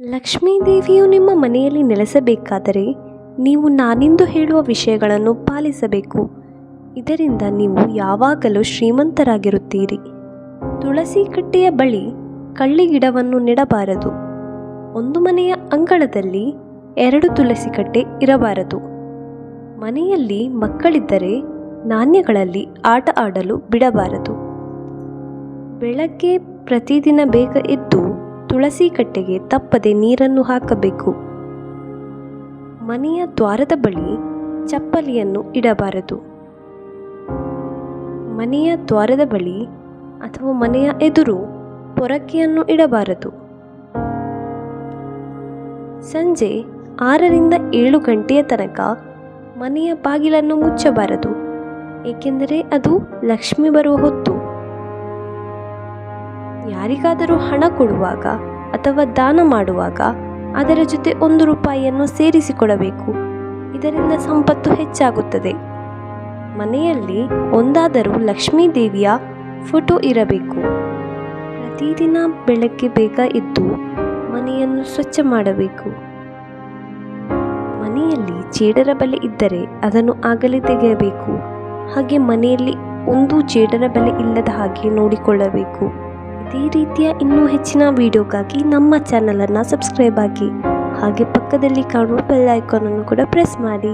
ಲಕ್ಷ್ಮೀದೇವಿಯು ನಿಮ್ಮ ಮನೆಯಲ್ಲಿ ನೆಲೆಸಬೇಕಾದರೆ ನೀವು ನಾನಿಂದು ಹೇಳುವ ವಿಷಯಗಳನ್ನು ಪಾಲಿಸಬೇಕು. ಇದರಿಂದ ನೀವು ಯಾವಾಗಲೂ ಶ್ರೀಮಂತರಾಗಿರುತ್ತೀರಿ. ತುಳಸಿ ಕಟ್ಟೆಯ ಬಳಿ ಕಳ್ಳಿ ಗಿಡವನ್ನು ನೆಡಬಾರದು. ಒಂದು ಮನೆಯ ಅಂಗಳದಲ್ಲಿ ಎರಡು ತುಳಸಿ ಕಟ್ಟೆ ಇರಬಾರದು. ಮನೆಯಲ್ಲಿ ಮಕ್ಕಳಿದ್ದರೆ ನಾಣ್ಯಗಳಲ್ಲಿ ಆಟ ಆಡಲು ಬಿಡಬಾರದು. ಬೆಳಗ್ಗೆ ಪ್ರತಿದಿನ ಬೇಗ ಎದ್ದು ತುಳಸಿ ಕಟ್ಟೆಗೆ ತಪ್ಪದೆ ನೀರನ್ನು ಹಾಕಬೇಕು. ಮನೆಯ ದ್ವಾರದ ಬಳಿ ಚಪ್ಪಲಿಯನ್ನು ಇಡಬಾರದು. ಮನೆಯ ದ್ವಾರದ ಬಳಿ ಅಥವಾ ಮನೆಯ ಎದುರು ಪೊರಕೆಯನ್ನು ಇಡಬಾರದು. ಸಂಜೆ ಆರರಿಂದ ಏಳು ಗಂಟೆಯ ತನಕ ಮನೆಯ ಬಾಗಿಲನ್ನು ಮುಚ್ಚಬಾರದು. ಏಕೆಂದರೆ ಅದು ಲಕ್ಷ್ಮಿ ಬರುವ ಹೊತ್ತು. ಯಾರಿಗಾದರೂ ಹಣ ಕೊಡುವಾಗ ಅಥವಾ ದಾನ ಮಾಡುವಾಗ ಅದರ ಜೊತೆ ಒಂದು ರೂಪಾಯಿಯನ್ನು ಸೇರಿಸಿಕೊಡಬೇಕು ಇದರಿಂದ ಸಂಪತ್ತು ಹೆಚ್ಚಾಗುತ್ತದೆ. ಮನೆಯಲ್ಲಿ ಒಂದಾದರೂ ಲಕ್ಷ್ಮೀ ದೇವಿಯ ಫೋಟೋ ಇರಬೇಕು. ಪ್ರತಿದಿನ ಬೆಳಗ್ಗೆ ಬೇಗ ಎದ್ದು ಮನೆಯನ್ನು ಸ್ವಚ್ಛ ಮಾಡಬೇಕು. ಮನೆಯಲ್ಲಿ ಚೇಡರ ಬಲೆ ಇದ್ದರೆ ಅದನ್ನು ಆಗಲೇ ತೆಗೆಯಬೇಕು. ಹಾಗೆ ಮನೆಯಲ್ಲಿ ಒಂದು ಚೇಡರ ಬಲೆ ಇಲ್ಲದ ಹಾಗೆ ನೋಡಿಕೊಳ್ಳಬೇಕು. ಇದೇ ರೀತಿಯ ಇನ್ನೂ ಹೆಚ್ಚಿನ ವಿಡಿಯೋಗಾಗಿ ನಮ್ಮ ಚಾನಲನ್ನು ಸಬ್ಸ್ಕ್ರೈಬ್ ಆಗಿ ಹಾಗೆ ಪಕ್ಕದಲ್ಲಿ ಕಾಣುವ ಬೆಲ್ ಐಕಾನನ್ನು ಕೂಡ ಪ್ರೆಸ್ ಮಾಡಿ.